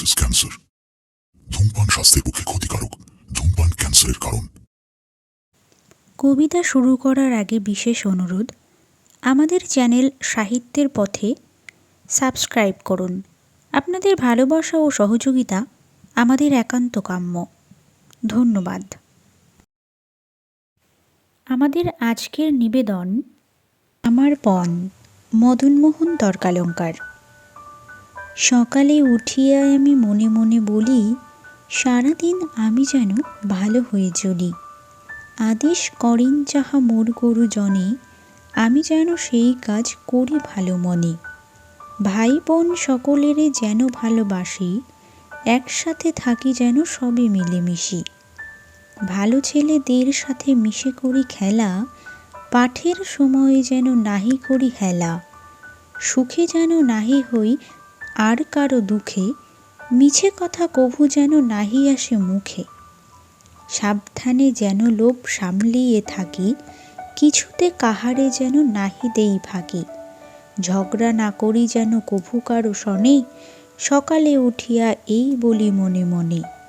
Causes cancer ধূমপান স্বাস্থ্যের পক্ষে ক্ষতিকারক। ধূমপান ক্যান্সারের কারণ। কবিতা শুরু করার আগে বিশেষ অনুরোধ, আমাদের চ্যানেল সাহিত্যের পথে সাবস্ক্রাইব করুন। আপনাদের ভালোবাসা ও সহযোগিতা আমাদের একান্ত কাম্য। ধন্যবাদ। আমাদের আজকের নিবেদন, আমার পণ, মদনমোহন তর্কালঙ্কার। সকালে উঠিয়া আমি মনে মনে বলি, সারাদিন আমি যেন ভালো হয়ে চলি। আদেশ করেন যাহা মোর গরু জনে, আমি যেন সেই কাজ করি ভালো মনে। ভাই বোন সকলেরে যেন ভালোবাসি, একসাথে থাকি যেন সবে মিলেমিশি। ভালো ছেলেদের সাথে মিশে করি খেলা, পাঠের সময়ে যেন নাহি করি হেলা। সুখে যেন নাহি হই আর কারও দুঃখে মিছে কথা কভু যেন নাহি আসে মুখে। সাবধানে যেন লোভ সামলিয়ে থাকি, কিছুতে কাহারে যেন নাহি দেই ভাগি। ঝগড়া না করি যেন কভু কারও শনে, সকালে উঠিয়া এই বলি মনে মনে।